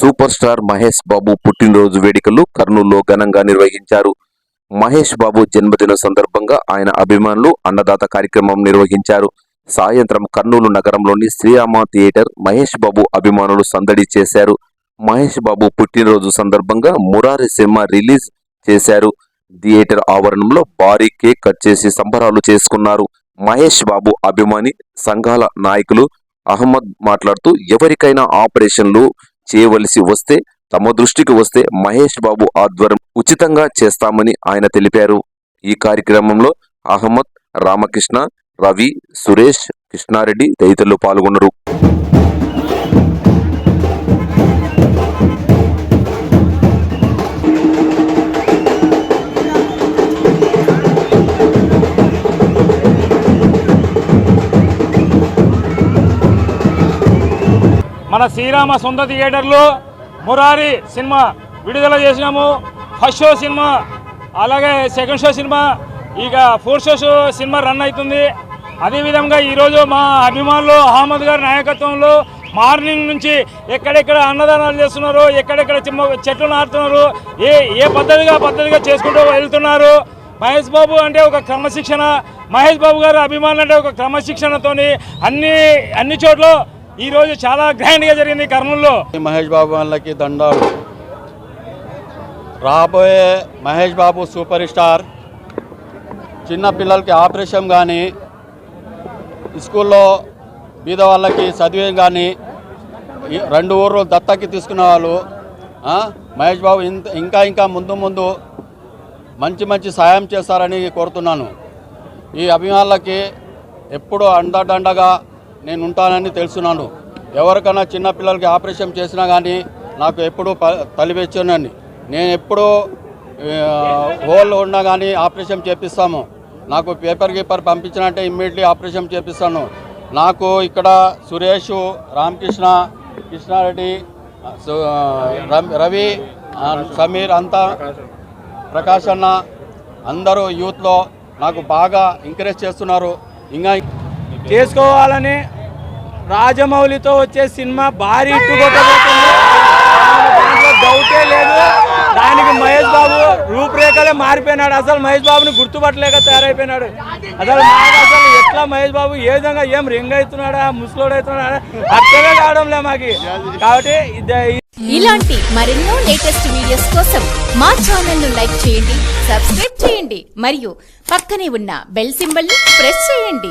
Super star Mahesh Babu పుట్టినరోజు వేడుకలు కర్నూలులో ఘనంగా నిర్వహించారు. మహేష్ బాబు జన్మదిన సందర్భంగా ఆయన అభిమానులు అన్నదాత కార్యక్రమం నిర్వహించారు. సాయంత్రం కర్నూలు నగరంలోని శ్రీరామ థియేటర్ మహేష్ బాబు అభిమానులు సందడి చేశారు. మహేష్ బాబు పుట్టినరోజు సందర్భంగా మురారి సినిమా రిలీజ్ చేశారు. థియేటర్ ఆవరణంలో భారీ కేక్ కట్ చేసి సంబరాలు చేసుకున్నారు. మహేష్ బాబు అభిమాని సంఘాల నాయకులు అహ్మద్ మాట్లాడుతూ ఎవరికైనా ఆపరేషన్లు చేయవలసి వస్తే తమ దృష్టికి వస్తే మహేష్ బాబు ఆధ్వర్యం ఉచితంగా చేస్తామని ఆయన తెలిపారు. ఈ కార్యక్రమంలో అహ్మద్ రామకృష్ణ రవి సురేష్ కృష్ణారెడ్డి తదితరులు పాల్గొన్నారు. మన శ్రీరామ సొంత థియేటర్లో మురారి సినిమా విడుదల చేసినాము. ఫస్ట్ షో సినిమా అలాగే సెకండ్ షో సినిమా ఇక fourth show show cinema run అవుతుంది. అదేవిధంగా ఈరోజు మా అభిమానులు అహ్మద్ గారి నాయకత్వంలో మార్నింగ్ నుంచి ఎక్కడెక్కడ అన్నదానాలు చేస్తున్నారు ఎక్కడెక్కడ చిమ్మ చెట్లు నాటుతున్నారు ఏ ఏ పద్ధతిగా పద్ధతిగా చేసుకుంటూ వెళ్తున్నారు. మహేష్ బాబు అంటే ఒక క్రమశిక్షణ మహేష్ బాబు గారు అభిమానులు అంటే ఒక క్రమశిక్షణతోని అన్ని అన్ని చోట్ల ఈరోజు చాలా గ్రాండ్గా జరిగింది కర్నూలులో. మహేష్ బాబు వాళ్ళకి దండాలు. రాబోయే మహేష్ బాబు సూపర్ స్టార్. చిన్న పిల్లలకి ఆపరేషన్ కానీ స్కూల్లో బీద వాళ్ళకి చదివేం కానీ రెండు ఊర్లు దత్తకి తీసుకున్న వాళ్ళు మహేష్ బాబు ఇంత ఇంకా ఇంకా ముందు ముందు మంచి మంచి సాయం చేస్తారని కోరుతున్నాను. ఈ అభిమానులకి ఎప్పుడు అండదండగా నేను ఉంటానని తెలుసున్నాను ఎవరికైనా చిన్నపిల్లలకి ఆపరేషన్ చేసినా కానీ నాకు ఎప్పుడూ తలివెచ్చునని నేను ఎప్పుడూ హోల్ ఉన్నా కానీ ఆపరేషన్ చేపిస్తాము. నాకు పేపర్ గీపర్ పంపించినట్టే ఇమ్మీడియట్లీ ఆపరేషన్ చేపిస్తాను. నాకు ఇక్కడ సురేష్ రామకృష్ణ కృష్ణారెడ్డి రం- రవి సమీర్ అంతా ప్రకాష్ అన్న అందరూ యూత్లో నాకు బాగా ఎంకరేజ్ చేస్తున్నారు. ఇంకా చేసుకోవాలని రాజమౌళితో వచ్చే సినిమా భారీ హిట్ డౌటే లేదు. దానికి మహేష్ బాబు రూపురేఖలే మారిపోయినాడు. అసలు మహేష్ బాబుని గుర్తుపట్టలేక తయారైపోయినాడు. అసలు మాకు అసలు ఎట్లా మహేష్ బాబు ఏ విధంగా ఏం రింగ్ అవుతున్నాడా ముసలోడు అవుతున్నాడా అర్థమే కావడం లే మాకు. కాబట్టి ఇలాంటి మరెన్నో లేటెస్ట్ వీడియోస్ కోసం మా ఛానల్ను లైక్ చేయండి సబ్స్క్రైబ్ చేయండి మరియు పక్కనే ఉన్న బెల్ సింబల్ని ప్రెస్ చేయండి.